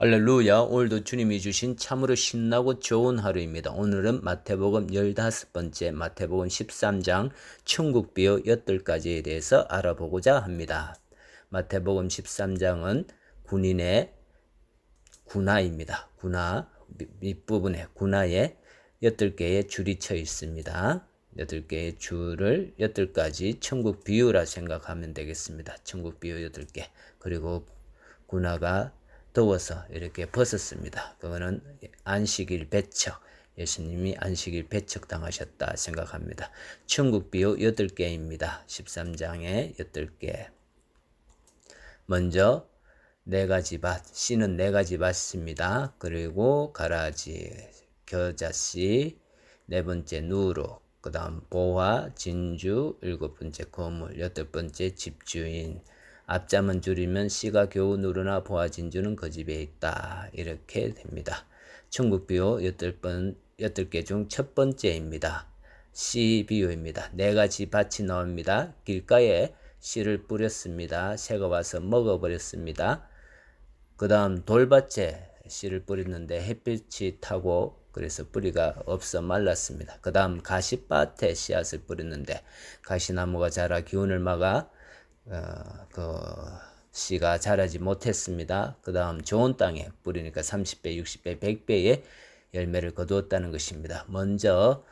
할렐루야. 오늘도 주님이 주신 참으로 신나고 좋은 하루입니다. 오늘은 마태복음 15번째 마태복음 13장 천국 비유 8가지에 대해서 알아보고자 합니다. 마태복음 13장은 군인의 군화입니다. 군화 밑부분에 군화에 8개의 줄이 쳐 있습니다. 8개의 줄을 8가지 천국 비유라 생각하면 되겠습니다. 천국 비유 8개. 그리고 군화가 더워서 이렇게 벗었습니다. 그거는 안식일 배척. 예수님이 안식일 배척 당하셨다 생각합니다. 천국 비유 8개입니다. 13장에 8개. 먼저 네 가지 밭, 씨는 네 가지 밭입니다. 그리고 가라지, 겨자씨, 네 번째 누룩, 그 다음 보화, 진주, 일곱 번째 거물, 여덟 번째 집주인, 앞자만 줄이면 씨가 겨우 누르나 보아 진주는 그 집에 있다. 이렇게 됩니다. 비유 여덟 번 여덟 개 중 첫 번째입니다. 씨 비유입니다. 네 가지 밭이 나옵니다. 길가에 씨를 뿌렸습니다. 새가 와서 먹어버렸습니다. 그 다음 돌밭에 씨를 뿌렸는데 햇빛이 타고 그래서 뿌리가 없어 말랐습니다. 그 다음 가시밭에 씨앗을 뿌렸는데 가시나무가 자라 기운을 막아 어, 그 씨가 자라지 못했습니다. 그 다음 좋은 땅에 뿌리니까 30배, 60배, 100배의 열매를 거두었다는 것입니다. 먼저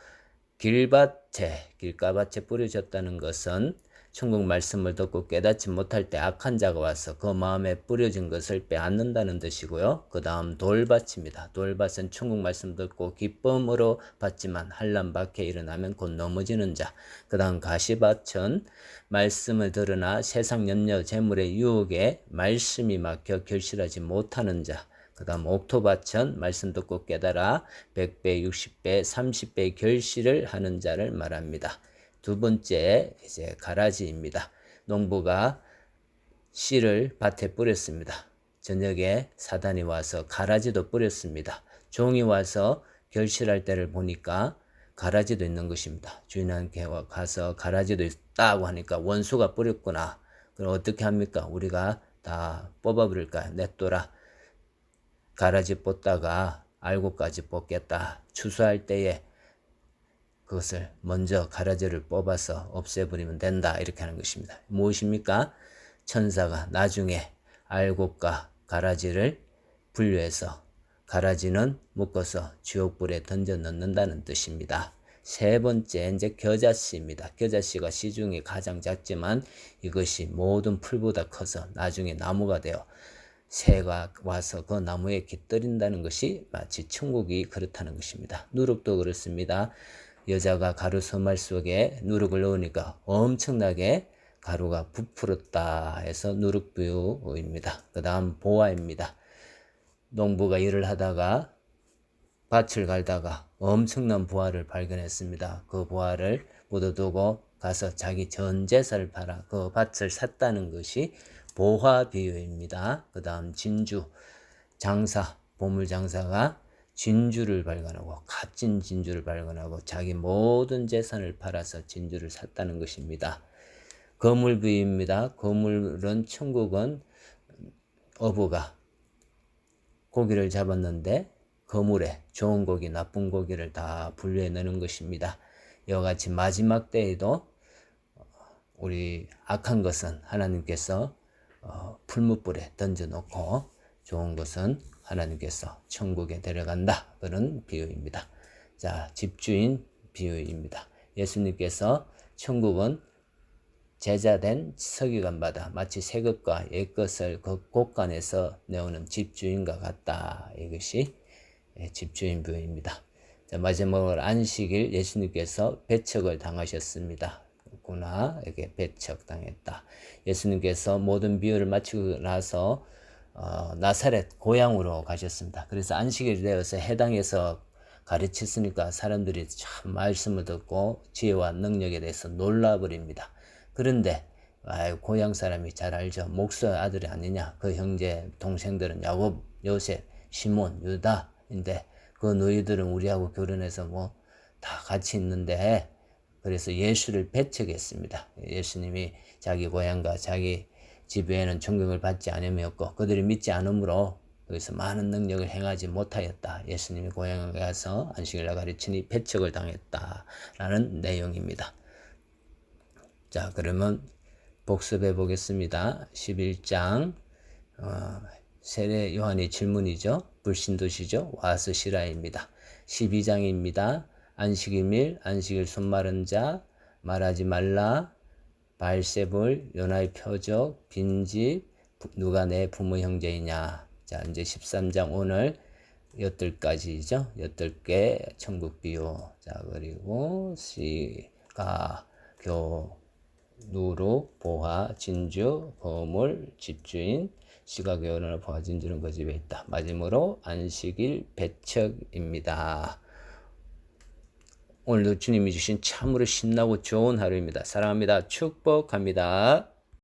길밭에, 길가밭에 뿌려졌다는 것은 천국 말씀을 듣고 깨닫지 못할 때 악한 자가 와서 그 마음에 뿌려진 것을 빼앗는다는 뜻이고요. 그 다음 돌밭입니다. 돌밭은 천국 말씀 듣고 기쁨으로 받지만 한란 밖에 일어나면 곧 넘어지는 자. 그 다음 가시밭은 말씀을 들으나 세상 염려 재물의 유혹에 말씀이 막혀 결실하지 못하는 자. 그 다음 옥토바천 말씀 듣고 깨달아 100배, 60배, 30배 결실을 하는 자를 말합니다. 두 번째 이제 가라지입니다. 농부가 씨를 밭에 뿌렸습니다. 저녁에 사단이 와서 가라지도 뿌렸습니다. 종이 와서 결실할 때를 보니까 가라지도 있는 것입니다. 주인한테 가서 가라지도 있다고 하니까 원수가 뿌렸구나. 그럼 어떻게 합니까? 우리가 다 뽑아버릴까요? 냅둬라. 가라지 뽑다가 알고까지 뽑겠다. 추수할 때에 그것을 먼저 가라지를 뽑아서 없애버리면 된다. 이렇게 하는 것입니다. 무엇입니까? 천사가 나중에 알곡과 가라지를 분류해서 가라지는 묶어서 지옥불에 던져 넣는다는 뜻입니다. 세 번째 이제 겨자씨입니다. 겨자씨가 씨 중에 가장 작지만 이것이 모든 풀보다 커서 나중에 나무가 되어 새가 와서 그 나무에 깃들인다는 것이 마치 천국이 그렇다는 것입니다. 누룩도 그렇습니다. 여자가 가루 소말 속에 누룩을 넣으니까 엄청나게 가루가 부풀었다 해서 누룩부유입니다. 그 다음 보아입니다. 농부가 일을 하다가 밭을 갈다가 엄청난 보화를 발견했습니다. 그 보화를 묻어두고 가서 자기 전 재산을 팔아 그 밭을 샀다는 것이 보화 비유입니다. 그 다음 진주 장사 보물 장사가 진주를 발견하고 값진 진주를 발견하고 자기 모든 재산을 팔아서 진주를 샀다는 것입니다. 거물부입니다. 거물은 천국은 어부가 고기를 잡았는데 거물에 좋은 고기, 나쁜 고기를 다 분류해 내는 것입니다. 이와 같이 마지막 때에도 우리 악한 것은 하나님께서 어, 풀무불에 던져놓고 좋은 것은 하나님께서 천국에 데려간다. 그런 비유입니다. 자, 집주인 비유입니다. 예수님께서 천국은 제자된 서기관마다 마치 새 것과 옛 것을 그 곳간에서 내오는 집주인과 같다. 이것이 예, 집주인 비유입니다. 자, 마지막으로 안식일 예수님께서 배척을 당하셨습니다. 구나 이렇게 배척당했다. 예수님께서 모든 비유를 마치고 나서 어, 나사렛 고향으로 가셨습니다. 그래서 안식일이 되어서 해당해서 가르쳤으니까 사람들이 참 말씀을 듣고 지혜와 능력에 대해서 놀라버립니다. 그런데 아유, 고향 사람이 잘 알죠. 목사 아들이 아니냐. 그 형제 동생들은 야곱, 요셉, 시몬, 유다인데 그 너희들은 우리하고 결혼해서 뭐 다 같이 있는데 그래서 예수를 배척했습니다. 예수님이 자기 고향과 자기 집에는 존경을 받지 않으었고 그들이 믿지 않으므로 여기서 많은 능력을 행하지 못하였다. 예수님이 고향에 가서 안식일날 가르치니 배척을 당했다라는 내용입니다. 자, 그러면 복습해 보겠습니다. 11장 어, 세례 요한의 질문이죠. 불신도시죠. 와서 시라입니다. 12장입니다. 안식일밀 안식일 손 마른 자 말하지 말라 발세볼 요나의 표적 빈집 누가 내 부모 형제이냐. 자 이제 13장 오늘 여덟까지죠? 여덟 개 천국 비유 자 그리고 시가 교 누로 보화 진주 보물 집주인. 시가 교원을 보화 진주는 그 집에 있다. 마지막으로 안식일 배척입니다. 오늘도 주님이 주신 참으로 신나고 좋은 하루입니다. 사랑합니다. 축복합니다.